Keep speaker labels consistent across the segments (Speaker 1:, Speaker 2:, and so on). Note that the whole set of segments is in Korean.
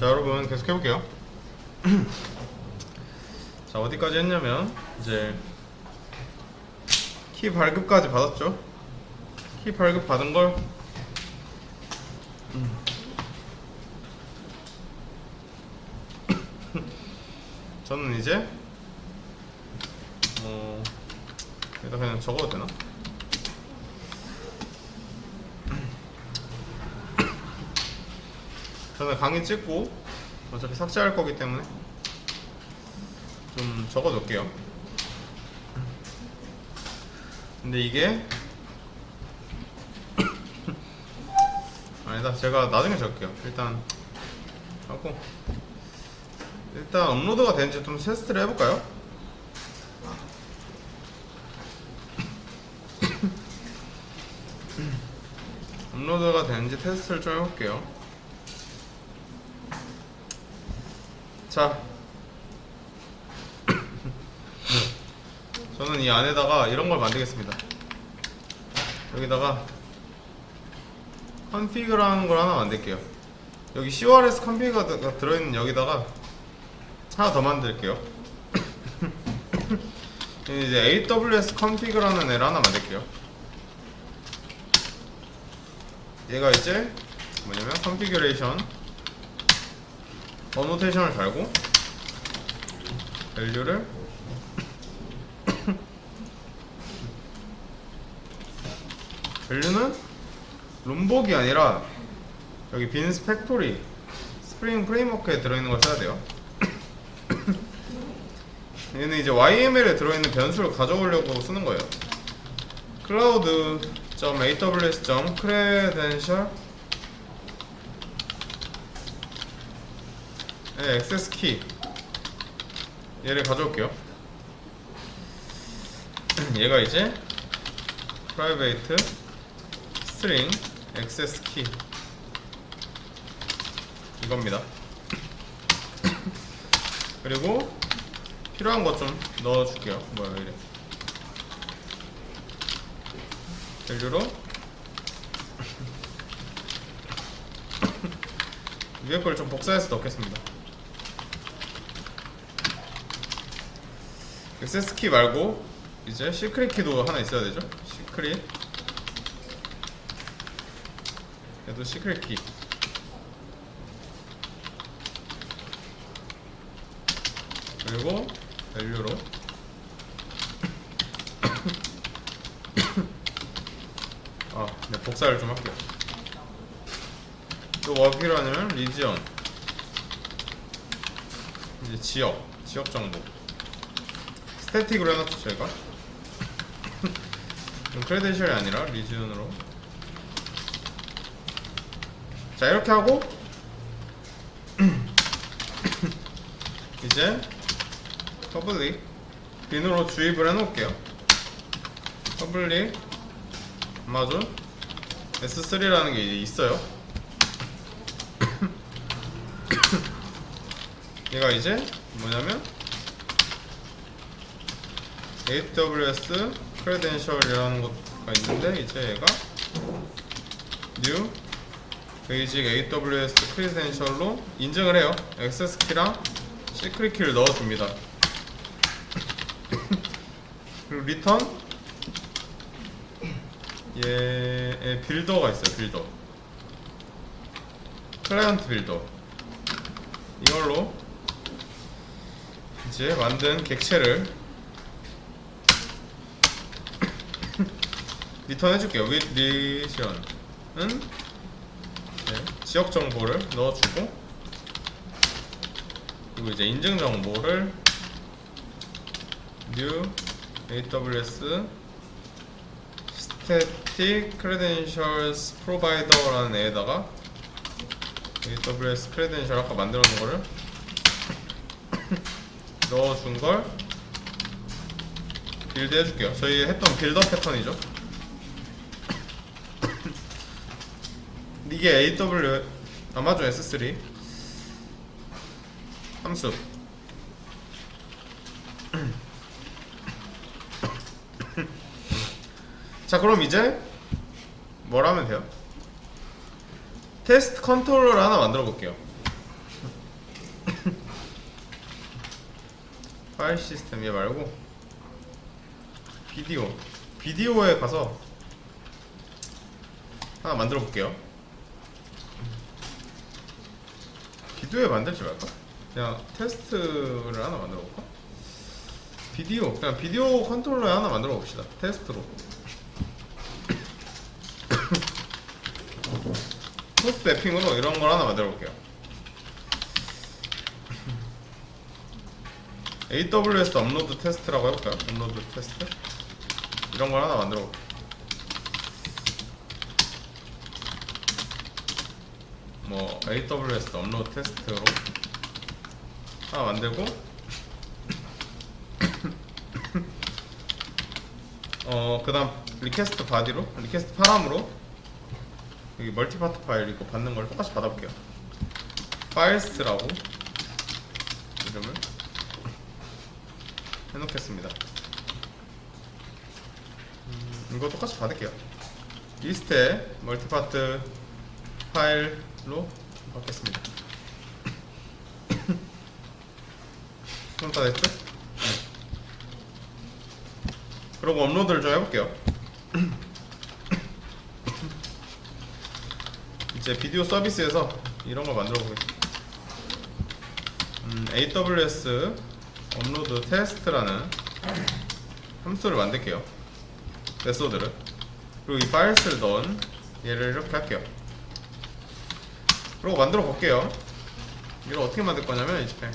Speaker 1: 자 여러분 계속 해볼게요 자 어디까지 했냐면 이제 키 발급까지 받았죠 키 발급 받은 걸 음. 저는 이제 어 여기다 그냥 적어도 되나? 저는 강의 찍고 어차피 삭제할 거기 때문에 좀 적어둘게요. 근데 이게 아니다 제가 나중에 적을게요. 일단 하고 일단 업로드가 되는지 좀 테스트를 해볼까요? 업로드가 되는지 테스트를 좀 해볼게요. 자, 저는 이 안에다가 이런 걸 만들겠습니다. 여기다가 컨피그라는 걸 하나 만들게요. 여기 CORS 컨피그가 들어있는 여기다가 하나 더 만들게요. 이제 AWS 컨피그라는 애를 하나 만들게요. 얘가 이제 뭐냐면 컨피그레이션 어노테이션을 달고 밸류를 밸류는 룸복이 아니라 여기 빈스 팩토리 스프링 프레임워크에 들어있는 걸 써야 돼요. 얘는 이제 YML에 들어있는 변수를 가져오려고 쓰는 거예요. cloud.aws.credential 네, 액세스 키 얘를 가져올게요. 얘가 이제 private string access key 이겁니다. 그리고 필요한 것 좀 넣어줄게요. 뭐야 이래? 밸류로 위에 걸 좀 복사해서 넣겠습니다. 액세스 키 말고 이제 시크릿 키도 하나 있어야 되죠? 시크릿 얘도 시크릿 키. 그리고 밸류로. 아, 네, 복사를 좀 할게요. 또 뭐가 필요하냐면 리지언 이제 지역 지역 정보 스태틱으로 해놨죠 이건 크레덴셜이 아니라 리지언으로. 자 이렇게 하고. 이제 퍼블릭 빈으로 주입을 해놓을게요. 퍼블릭 아마존 S3라는 게 있어요. 얘가 이제 뭐냐면 AWS 크레덴셜이라는 것가 있는데 이제 얘가 new 베이직 AWS 크레덴셜로 인증을 해요. 액세스 키랑 시크릿 키를 넣어줍니다. 그리고 리턴 얘의 빌더가 있어요. 빌더 클라이언트 빌더 이걸로 이제 만든 객체를 리턴 해줄게요. with region은 네, 지역 정보를 넣어주고 그리고 이제 인증 정보를 new AWS static credentials provider라는 애에다가 AWS credential 아까 만들어 놓은 거를 넣어준 걸 빌드 해줄게요. 저희 했던 빌더 패턴이죠. 이게 AW 아마존 S3 함수. 자 그럼 이제 뭘 하면 돼요? 테스트 컨트롤러를 하나 만들어 볼게요. 파일 시스템 얘 말고 비디오. 비디오에 가서 하나 만들어 볼게요. 비디오에 만들지 말까? 그냥 테스트를 하나 만들어 볼까? 비디오 그냥 비디오 컨트롤러에 하나 만들어 봅시다 테스트로 포스트 매핑으로 이런 걸 하나 만들어 볼게요 AWS 업로드 테스트라고 해볼까요? 업로드 테스트 이런 걸 하나 만들어 볼게요 뭐 AWS 업로드 테스트로 하나 만들고 어 그다음 리퀘스트 바디로 리퀘스트 파람으로 여기 멀티파트 파일 이거 받는 걸 똑같이 받아볼게요. 파일스라고 이름을 해놓겠습니다. 음, 이거 똑같이 받을게요. 리스트에 멀티파트 파일 로 받겠습니다. 그럼 다 됐죠? 그리고 업로드를 좀 해볼게요. 이제 비디오 서비스에서 이런 걸 만들어 보겠습니다. 음, AWS 업로드 테스트라는 함수를 만들게요. 메소드를. 그리고 이 파일스를 넣은 얘를 이렇게 할게요 그리고 만들어 볼게요. 이걸 어떻게 만들 거냐면 이제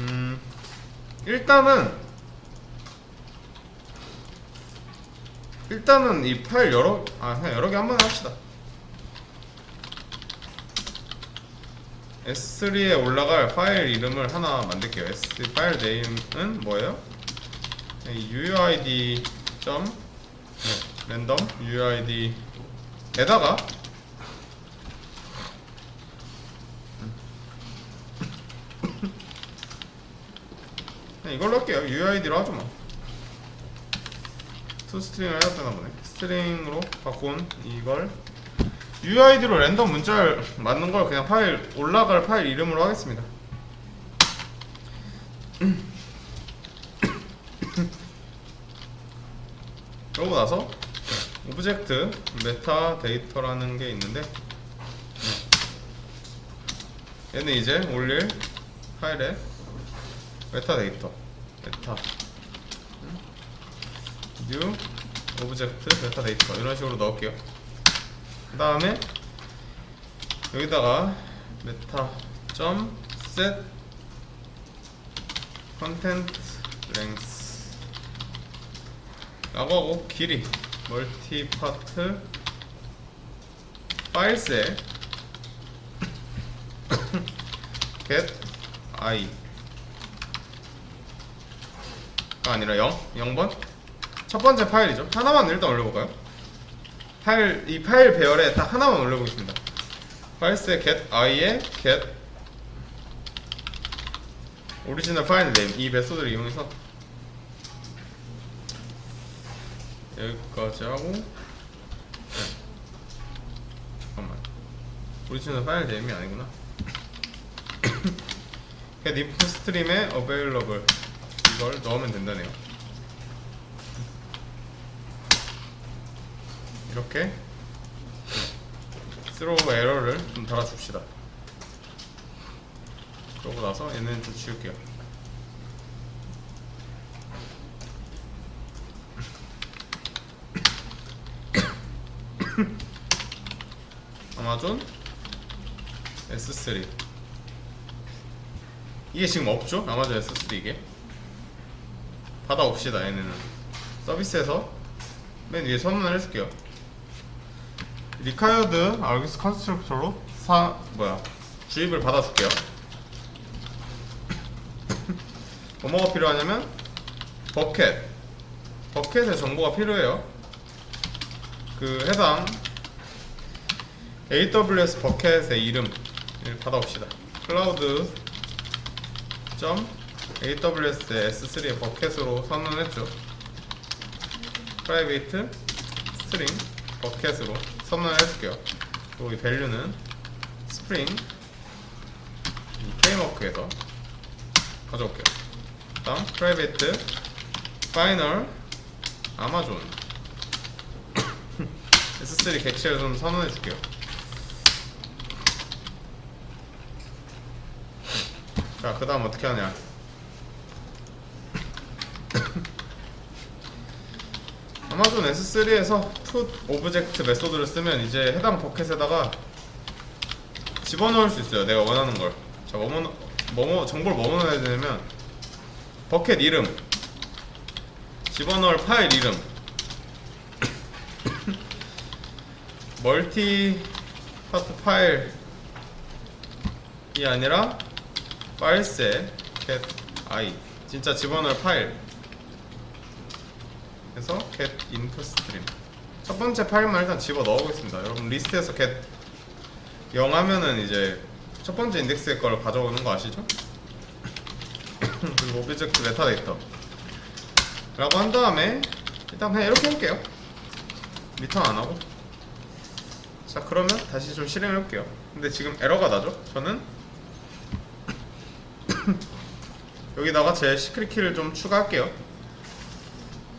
Speaker 1: 음 일단은 일단은 이 파일 여러 아 그냥 여러 개 한 번에 합시다. S3에 올라갈 파일 이름을 하나 만들게요. S 파일 네임은 뭐예요? 이 UUID 점 랜덤 UUID에다가 그냥 이걸로 할게요. UUID로 하죠 뭐. 투스트링을 해야 되나 보네. 스트링으로 바꾼 이걸. UID로 랜덤 문자를 맞는 걸 그냥 파일 올라갈 파일 이름으로 하겠습니다 그러고 나서 오브젝트 메타 데이터라는 게 있는데 얘는 이제 올릴 파일에 메타 데이터. 메타. new 오브젝트 메타 데이터. 이런 식으로 넣을게요. 그 다음에 여기다가 메타 점 set content length 라고 하고 길이 멀티파트 파일스에 get i. 가 아니라 0 0번? 첫 번째 파일이죠. 하나만 일단 올려볼까요? 파일 이 파일 배열에 딱 하나만 올려보겠습니다. 파일스에 get i에 get 오리지널 파일 네임 이 메소드를 이용해서 여기까지 하고 네. 잠깐만. 오리지널 파일 네임이 아니구나. input stream에 available. 이걸 넣으면 된다네요. 이렇게 스로우 에러를 좀 달아줍시다. 그러고 나서 얘는 좀 지울게요 아마존 S3 이게 지금 없죠? 아마존 S3 이게? 받아옵시다 얘네는. 서비스에서 맨 위에 선언을 해줄게요. 리카이어드 알기스 컨스트럭터로 사 뭐야 주입을 받아줄게요. 뭐뭐가 필요하냐면 버켓 버켓의 정보가 필요해요 그 해당 AWS 버켓의 이름을 받아옵시다. 클라우드 점 AWS의 S3의 버켓으로 선언했죠. private string 버켓으로 선언해줄게요. 여기 밸류는 spring 이 프레임워크에서 가져올게요. 다음 private final amazon M3 객체를 좀 선호해 줄게요. 자, 그 다음 어떻게 하냐. 아마존 S3에서 put 오브젝트 메소드를 쓰면 이제 해당 버켓에다가 집어넣을 수 있어요. 내가 원하는 걸. 자, 뭐뭐, 뭐뭐, 정보를 뭐뭐 넣어야 되냐면 버켓 이름 집어넣을 파일 이름 멀티 파트 파일이 아니라 파일셋 get i 진짜 집어넣을 파일. 그래서 get input stream 첫 번째 파일만 일단 집어 넣어보겠습니다. 여러분 리스트에서 get 0 하면은 이제 첫 번째 인덱스의 걸 가져오는 거 아시죠? 그리고 오브젝트 메타데이터. 라고 한 다음에 일단 그냥 이렇게 할게요. 리턴 안 하고 자 그러면 다시 좀 실행해 볼게요. 근데 지금 에러가 나죠? 저는? 여기다가 제 시크릿 키를 좀 추가할게요.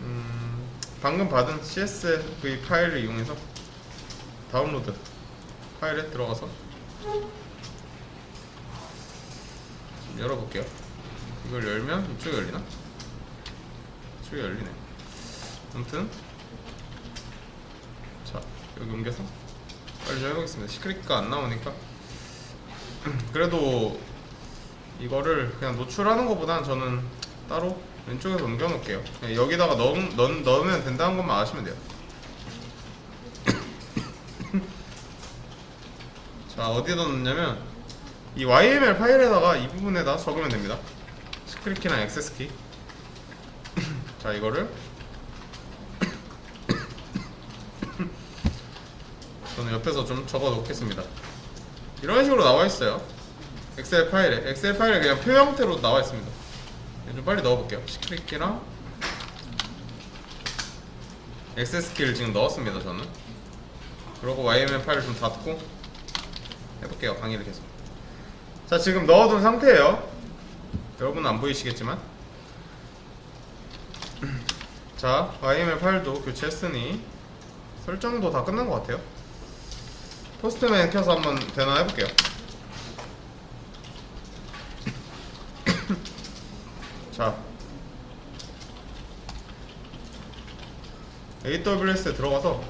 Speaker 1: 음, 방금 받은 CSV 파일을 이용해서 다운로드 파일에 들어가서 좀 열어볼게요. 이걸 열면 이쪽이 열리나? 이쪽이 열리네. 아무튼 자 여기 옮겨서 빨리 좀 해보겠습니다. 시크릿가 안 나오니까. 그래도 이거를 그냥 노출하는 것보다는 저는 따로 왼쪽에서 옮겨 놓을게요. 여기다가 넣, 넣, 넣으면 된다는 것만 아시면 돼요. 자 어디다 넣냐면 이 YML 파일에다가 이 부분에다 적으면 됩니다. 시크릿 키나 액세스 키. 자 이거를 저는 옆에서 좀 적어 놓겠습니다. 이런 식으로 나와 있어요. 엑셀 파일에 엑셀 파일에 그냥 표 형태로 나와 있습니다. 좀 빨리 넣어볼게요. 시크릿 키랑 액세스 키를 지금 넣었습니다. 저는. 그리고 YML 파일을 좀 닫고 해볼게요. 강의를 계속. 자 지금 넣어둔 상태예요. 여러분은 안 보이시겠지만. 자 YML 파일도 교체했으니 설정도 다 끝난 것 같아요. 포스트맨 켜서 한번 대나 해볼게요. 자, AWS에 들어가서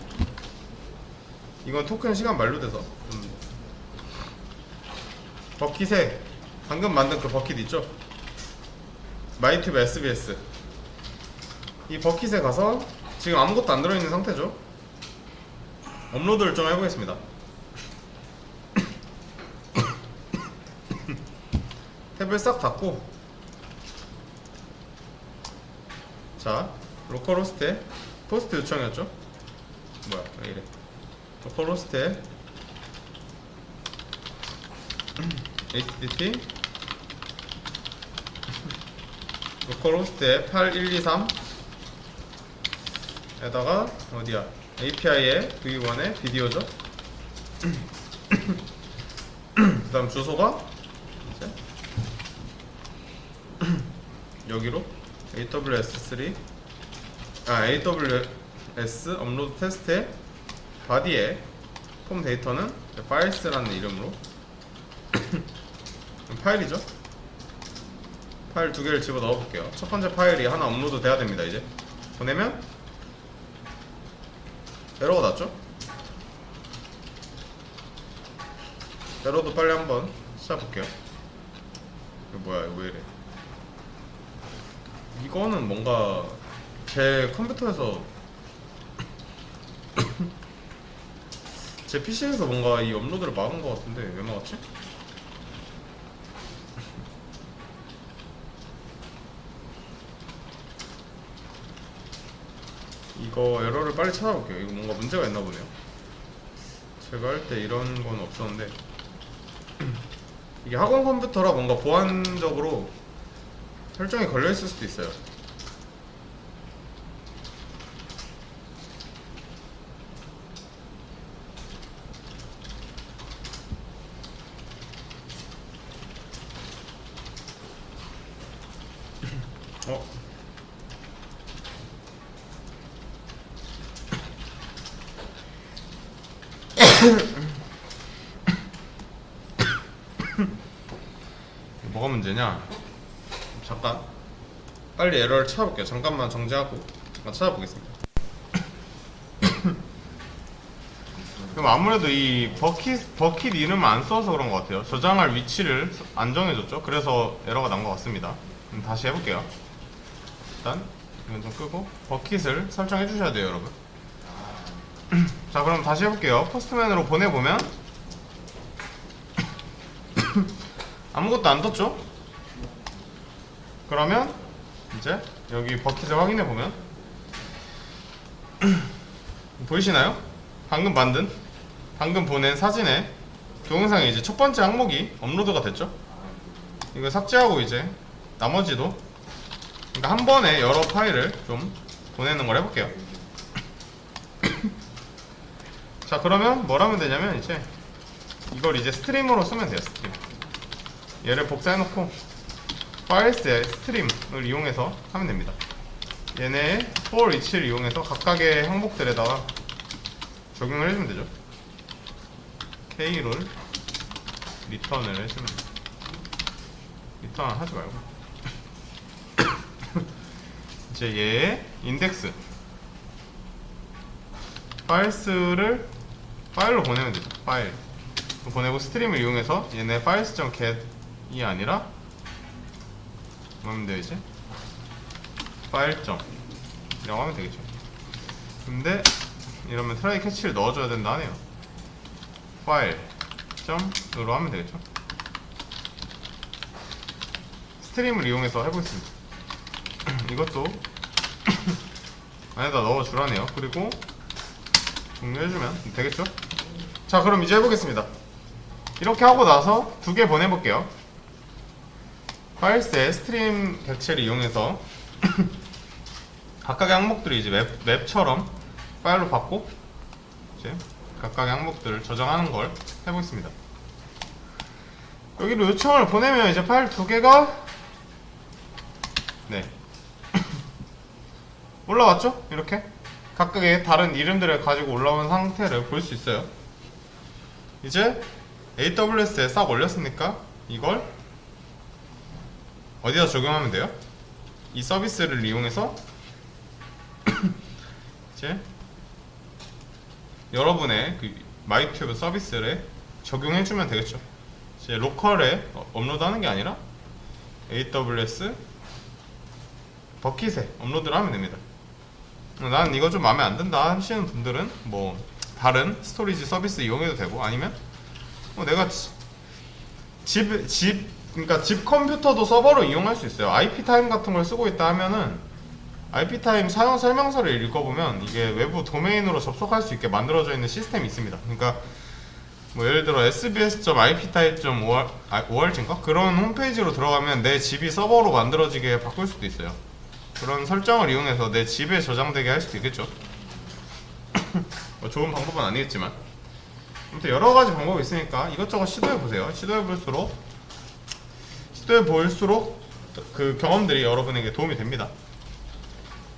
Speaker 1: 이건 토큰 시간 만료돼서 음, 버킷에 방금 만든 그 버킷 있죠? 마이튜브 SBS 이 버킷에 가서 지금 아무것도 안 들어있는 상태죠? 업로드를 좀 해보겠습니다. 탭을 싹 닫고. 자 로컬 호스트에 포스트 요청이었죠? 뭐야 왜 이래? 로컬 호스트에 http 로컬 호스트에 8123 에다가 어디야? API에 v1에 비디오죠? 그 다음 주소가 이제 여기로 AWS3 아 AWS 업로드 테스트의 바디에 폼 데이터는 파일스라는 이름으로. 파일이죠? 파일 두 개를 집어 넣어 볼게요. 첫 번째 파일이 하나 업로드 돼야 됩니다 이제. 보내면 에러가 났죠? 에러도 빨리 한번 찾아볼게요. 이거 뭐야 이거 왜 이래 이거는 뭔가 제 컴퓨터에서 제 PC에서 뭔가 이 업로드를 막은 것 같은데 왜 막았지? 이거 에러를 빨리 찾아볼게요. 이거 뭔가 문제가 있나 보네요. 제가 할 때 이런 건 없었는데 이게 학원 컴퓨터라 뭔가 보안적으로 설정이 걸려있을 수도 있어요 어? 뭐가 문제냐? 잠깐 빨리 에러를 찾아볼게요. 잠깐만 정지하고 잠깐 찾아보겠습니다. 그럼 아무래도 이 버킷 버킷 이름을 안 써서 그런 것 같아요. 저장할 위치를 안 정해줬죠. 그래서 에러가 난 것 같습니다. 그럼 다시 해볼게요. 일단 이건 좀 끄고 버킷을 설정해 주셔야 돼요, 여러분. 자, 그럼 다시 해볼게요. 포스트맨으로 보내보면 아무것도 안 떴죠? 그러면 이제 여기 버킷을 확인해 보면 보이시나요? 방금 만든 방금 보낸 사진에 동영상에 이제 첫 번째 항목이 업로드가 됐죠? 이거 삭제하고 이제 나머지도 그러니까 한 번에 여러 파일을 좀 보내는 걸 해볼게요. 자 그러면 뭘 하면 되냐면 이제 이걸 이제 스트림으로 쓰면 돼요 스트림 얘를 복사해놓고 파일스의 스트림을 이용해서 하면 됩니다. 얘네 for each를 이용해서 각각의 항목들에다가 적용을 해주면 되죠. K를 리턴을 해주면 돼요. 리턴 하지 말고. 이제 얘의 인덱스. 파일스를 파일로 보내면 되죠. 파일. 보내고 스트림을 이용해서 얘네 files.get이 아니라 뭐하면 돼요 이제 파일 점. 이라고 하면 되겠죠. 근데 이러면 트라이 캐치를 넣어줘야 된다 하네요. 파일 점으로 하면 되겠죠? 스트림을 이용해서 해보겠습니다. 이것도 안에다 넣어주라네요. 그리고 종료해주면 되겠죠? 자 그럼 이제 해보겠습니다. 이렇게 하고 나서 두 개 보내볼게요 파일스의 스트림 객체를 이용해서 각각의 항목들이 이제 맵, 맵처럼 파일로 받고 이제 각각의 항목들을 저장하는 걸 해보겠습니다. 여기로 요청을 보내면 이제 파일 두 개가 네. 올라왔죠? 이렇게? 각각의 다른 이름들을 가지고 올라온 상태를 볼 수 있어요. 이제 AWS에 싹 올렸으니까 이걸 어디다 적용하면 돼요? 이 서비스를 이용해서 이제 여러분의 그 마이튜브 서비스를 적용해주면 되겠죠. 이제 로컬에 어, 업로드하는 게 아니라 AWS 버킷에 업로드를 하면 됩니다. 어, 난 이거 좀 마음에 안 든다 하시는 분들은 뭐 다른 스토리지 서비스 이용해도 되고 아니면 뭐 내가 집 집 그러니까 집 컴퓨터도 서버로 이용할 수 있어요. IP 타임 같은 걸 쓰고 있다 하면은 IP 타임 사용 설명서를 읽어보면 이게 외부 도메인으로 접속할 수 있게 만들어져 있는 시스템이 있습니다. 그러니까 뭐 예를 들어 sbs.iptype.org인가 그런 홈페이지로 들어가면 내 집이 서버로 만들어지게 바꿀 수도 있어요. 그런 설정을 이용해서 내 집에 저장되게 할 수도 있겠죠. 뭐 좋은 방법은 아니겠지만 아무튼 여러 가지 방법이 있으니까 이것저것 시도해 보세요. 시도해 볼수록 시도해 볼수록 그 경험들이 여러분에게 도움이 됩니다.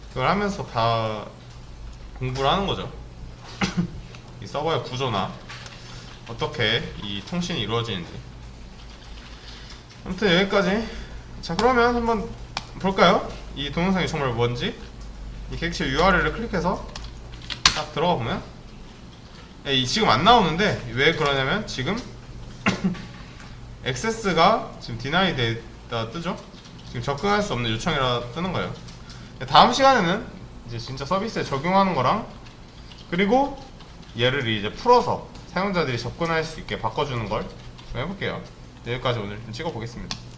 Speaker 1: 그걸 하면서 다 공부를 하는 거죠. 이 서버의 구조나 어떻게 이 통신이 이루어지는지. 아무튼 여기까지. 자 그러면 한번 볼까요? 이 동영상이 정말 뭔지. 이 객실 URL을 클릭해서 딱 들어가 보면 예, 이 지금 안 나오는데 왜 그러냐면 지금 액세스가 지금 디나이 데이다 뜨죠? 지금 접근할 수 없는 요청이라 뜨는 거예요. 다음 시간에는 이제 진짜 서비스에 적용하는 거랑 그리고 얘를 이제 풀어서 사용자들이 접근할 수 있게 바꿔주는 걸 해볼게요. 여기까지 오늘 좀 찍어보겠습니다.